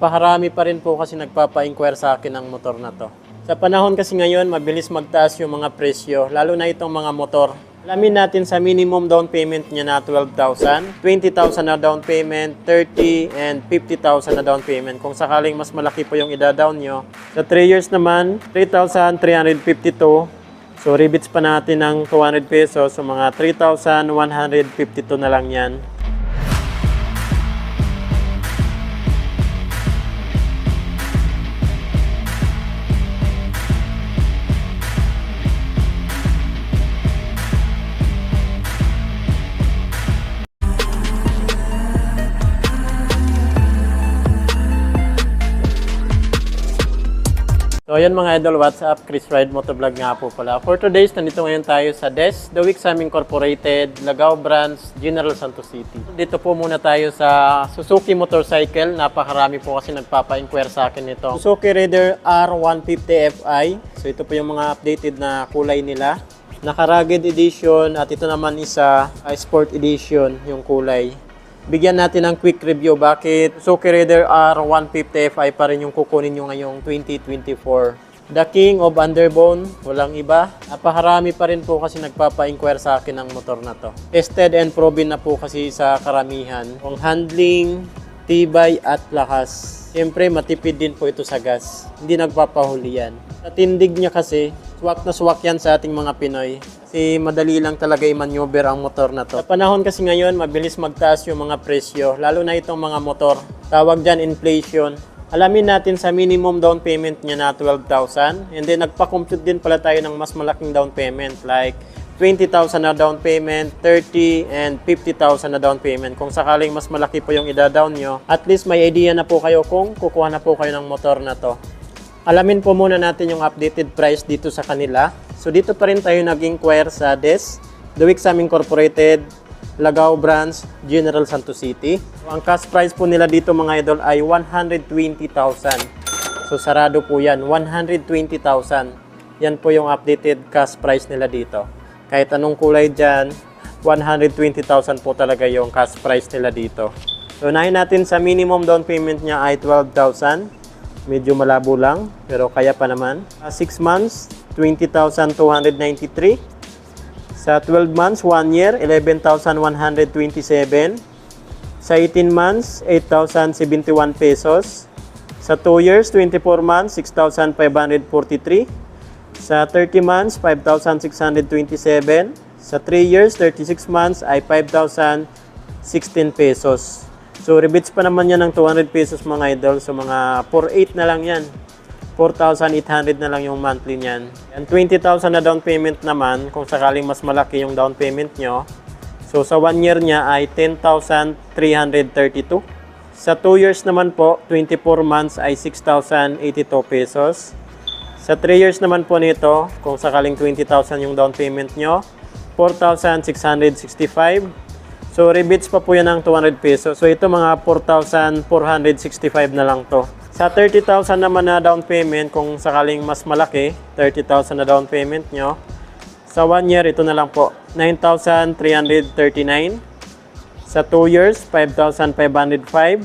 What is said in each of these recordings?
Napakarami pa rin po kasi nagpapa-inquire sa akin ng motor na to. Sa panahon kasi ngayon, mabilis magtaas yung mga presyo, lalo na itong mga motor. Alamin natin sa minimum down payment niya na 12,000, 20,000 na down payment, 30 and 50,000 na down payment. Kung sakaling mas malaki po yung ida-down nyo. Sa 3 years naman, 3,352. So rebits pa natin ng 200 pesos. So mga 3,152 na lang yan. So ayan mga idol, what's up? Chris Ride Motovlog nga po pala. For today's, nandito ngayon tayo sa DES, The Sam Incorporated, Lagao Branch, General Santos City. Dito po muna tayo sa Suzuki Motorcycle. Napakarami po kasi nagpapa-inquire sa akin nito. Suzuki Raider R150 Fi. So ito po yung mga updated na kulay nila. Naka-rugged edition at ito naman isa uh, sport edition yung kulay. Bigyan natin ng quick review bakit Suzuki Raider R150 Fi pa rin yung kukunin nyo ngayong 2024. The King of Underbone, walang iba. Napakarami pa rin po kasi nagpapa-inquire sa akin ng motor na to. Tested and proven na po kasi sa karamihan. Ang handling, tibay at lakas. Siyempre, matipid din po ito sa gas. Hindi nagpapahuli yan. Sa tindig niya kasi, swak na swak yan sa ating mga Pinoy. Kasi madali lang talaga i-maneuver ang motor na to. Sa panahon kasi ngayon, mabilis magtaas yung mga presyo, lalo na itong mga motor. Tawag dyan inflation. Alamin natin sa minimum down payment niya na 12,000. And then nagpa-compute din pala tayo ng mas malaking down payment like 20,000 na down payment, 30 and 50,000 na down payment. Kung sakaling mas malaki po yung ida-down nyo, at least may idea na po kayo kung kukuha na po kayo ng motor na to. Alamin po muna natin yung updated price dito sa kanila. So dito pa rin tayo nag-inquire sa DES, The Wixam Incorporated, Lagao Branch, General Santos City. So, ang cash price po nila dito mga idol ay 120,000. So sarado po yan, 120,000. Yan po yung updated cash price nila dito. Kahit anong kulay dyan, 120,000 po talaga yung cash price nila dito. So unahin natin sa minimum down payment niya ay 12,000. Medyo malabo lang, pero kaya pa naman. 6 months, 20,293. Sa 12 months, 1 year, 11,127. Sa 18 months, 8,071 pesos. Sa 2 years, 24 months, 6,543. Sa 30 months, 5,627. Sa 3 years, 36 months ay 5,016 pesos. So, rebits pa naman yan ng 200 pesos mga idol. So, mga 4,800 na lang yan. 4,800 na lang yung monthly niyan. And 20,000 na down payment naman kung sakaling mas malaki yung down payment nyo. So, sa 1 year niya ay 10,332. Sa 2 years naman po, 24 months ay 6,082 pesos. Sa 3 years naman po nito, kung sakaling 20,000 yung down payment nyo, 4,665. So, rebates pa po yan ng 200 pesos. So, ito mga 4,465 na lang to. Sa 30,000 naman na down payment, kung sakaling mas malaki, 30,000 na down payment nyo, sa 1 year, ito na lang po, 9,339. Sa 2 years, 5,505.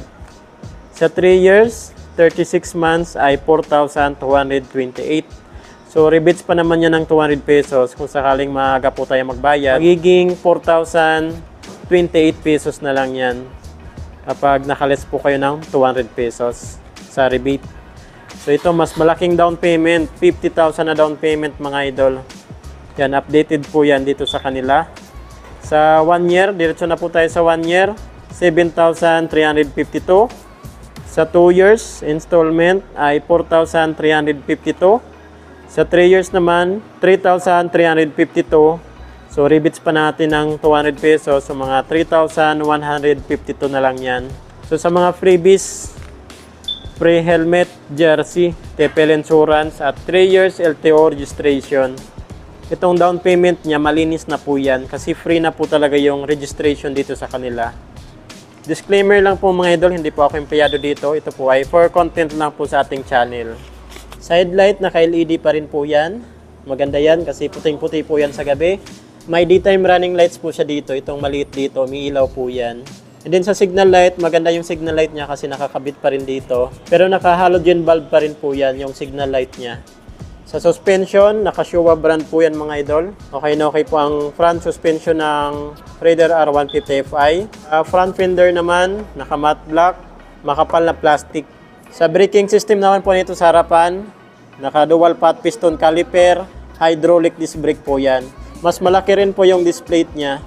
Sa 3 years, 36 months ay 4,228. So, rebates pa naman yan ng 200 pesos kung sakaling maaga po tayo magbayad. Magiging 4,028 pesos na lang yan kapag nakales po kayo ng 200 pesos sa rebate. So, ito mas malaking down payment, 50,000 na down payment mga idol. Yan, updated po yan dito sa kanila. Sa 1 year, diretso na po tayo sa 1 year, 7,352. Sa 2 years, installment ay 4,352. Sa 3 years naman, 3,352. So, rebates pa natin ng 200 pesos. So, mga 3,152 na lang yan. So, sa mga freebies, free helmet, jersey, TPL insurance, at 3 years LTO registration. Itong down payment niya, malinis na po yan kasi free na po talaga yung registration dito sa kanila. Disclaimer lang po mga idol, hindi po ako empleyado dito. Ito po ay for content lang po sa ating channel. Side light, naka-LED pa rin po yan. Maganda yan kasi puting-puti po yan sa gabi. May daytime running lights po siya dito. Itong maliit dito, may ilaw po yan. And then sa signal light, maganda yung signal light niya kasi nakakabit pa rin dito. Pero naka-halogen bulb pa rin po yan, yung signal light niya. Sa suspension, naka-Showa brand po yan mga idol. Okay na okay po ang front suspension ng Raider R150 Fi. Ah, front fender naman, naka-matte black, makapal na plastic. Sa braking system naman po nito sa harapan, naka-dual pot piston caliper, hydraulic disc brake po yan. Mas malaki rin po yung display niya.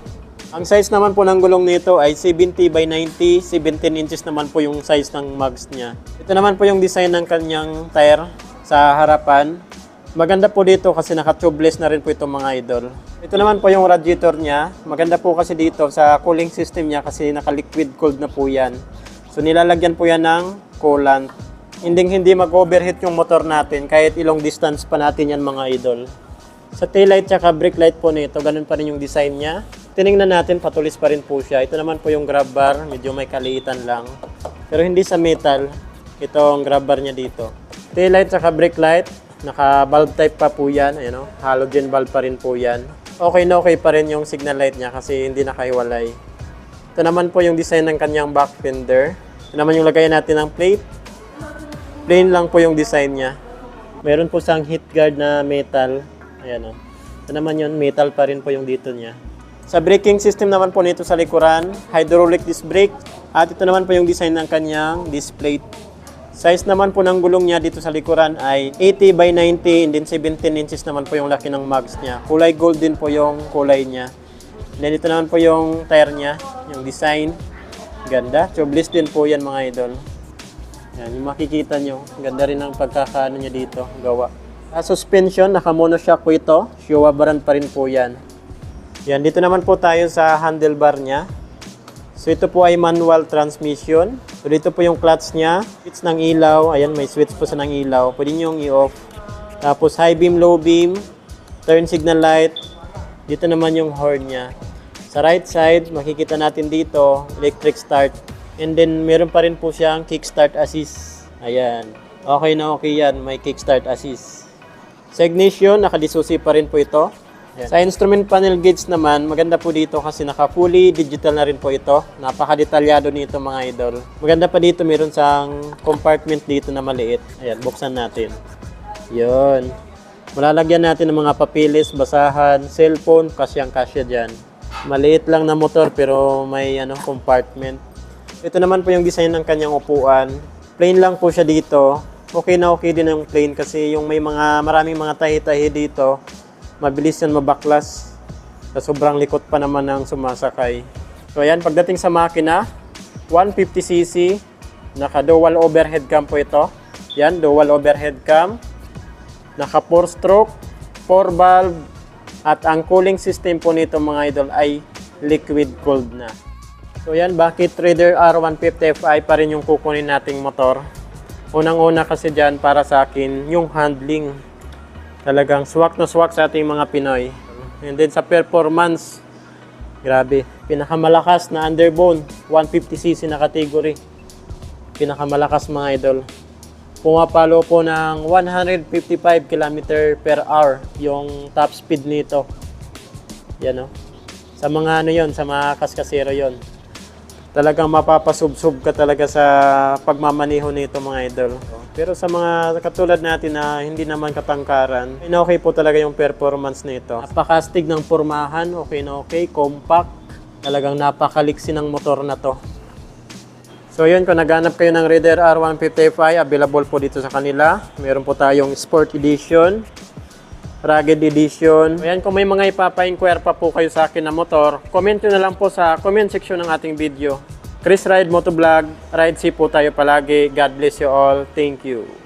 Ang size naman po ng gulong nito ay 70 by 90, 17 inches naman po yung size ng mags niya. Ito naman po yung design ng kanyang tire sa harapan. Maganda po dito kasi naka-tubeless na rin po itong mga idol. Ito naman po yung radiator niya. Maganda po kasi dito sa cooling system niya kasi naka-liquid cooled na po yan. So nilalagyan po yan ng coolant. Hindi hindi mag-overheat yung motor natin kahit ilong distance pa natin yan mga idol. Sa taillight tsaka brake light po nito, ganun pa rin yung design niya. Tiningnan natin, patulis pa rin po siya. Ito naman po yung grab bar, medyo may kaliitan lang. Pero hindi sa metal, ito ang grab bar niya dito. Taillight tsaka brake light, naka-bulb type pa po yan. Ayan o, halogen bulb pa rin po yan. Okay na okay pa rin yung signal light niya kasi hindi nakahiwalay. Ito naman po yung design ng kanyang back fender. Ito naman yung lagayan natin ng plate. Plain lang po yung design niya. Meron po siyang heat guard na metal. Ayan o. Ito naman yun, metal pa rin po yung dito niya. Sa braking system naman po nito sa likuran, hydraulic disc brake. At ito naman po yung design ng kanyang disc plate. Size naman po ng gulong niya dito sa likuran ay 80 by 90 and then 17 inches naman po yung laki ng mags niya. Kulay gold din po yung kulay niya. And then ito naman po yung tire niya, yung design. Ganda. Tubeless din po yan mga idol. Yan, yung makikita nyo. Ganda rin ang pagkakaano niya dito, gawa. Sa suspension, naka-monoshock po ito. Showa brand pa rin po yan. Yan, dito naman po tayo sa handlebar niya. So ito po ay manual transmission. So dito po yung clutch niya. Switch ng ilaw. Ayan, may switch po sa ng ilaw. Pwede nyo i-off. Tapos high beam, low beam, turn signal light. Dito naman yung horn niya. Sa right side, makikita natin dito, electric start. And then meron pa rin po siyang kickstart assist. Ayan. Okay na okay yan, may kickstart assist. Sa ignition, nakadisusi pa rin po ito. Sa instrument panel gauge naman, maganda po dito kasi naka-fully digital na rin po ito. Napaka-detalyado nito mga idol. Maganda pa dito, meron sang compartment dito na maliit. Ayan, buksan natin. Yun. Malalagyan natin ng mga papilis, basahan, cellphone, kasyang kasya dyan. Maliit lang na motor pero may ano compartment. Ito naman po yung design ng kanyang upuan. Plain lang po siya dito. Okay na okay din yung plain kasi yung may mga maraming mga tahi-tahi dito mabilis yan mabaklas. Sa sobrang likot pa naman ng sumasakay. So ayan, pagdating sa makina, 150cc, naka dual overhead cam po ito. Yan, dual overhead cam. Naka 4 stroke, 4 valve, at ang cooling system po nito mga idol ay liquid cooled na. So yan, bakit Trader R150 Fi pa rin yung kukunin nating motor? Unang-una kasi dyan para sa akin, yung handling talagang swak na swak sa ating mga Pinoy. And then sa performance, grabe, pinakamalakas na underbone, 150cc na category. Pinakamalakas mga idol. Pumapalo po ng 155 km per hour yung top speed nito. Yan o. Sa mga ano yon, sa mga kaskasero yon. Talagang mapapasubsob ka talaga sa pagmamaneho nito mga idol. Pero sa mga katulad natin na hindi naman katangkaran, na okay po talaga yung performance nito. Napakastig ng pormahan, okay na okay, compact. Talagang napakaliksi ng motor na to. So yun, kung naghanap kayo ng Raider R155, available po dito sa kanila. Meron po tayong Sport Edition, Rugged Edition. Ayan, kung may mga ipapa-inquire pa po kayo sa akin na motor, comment nyo na lang po sa comment section ng ating video. Chris Ride Motovlog, ride safe po tayo palagi. God bless you all. Thank you.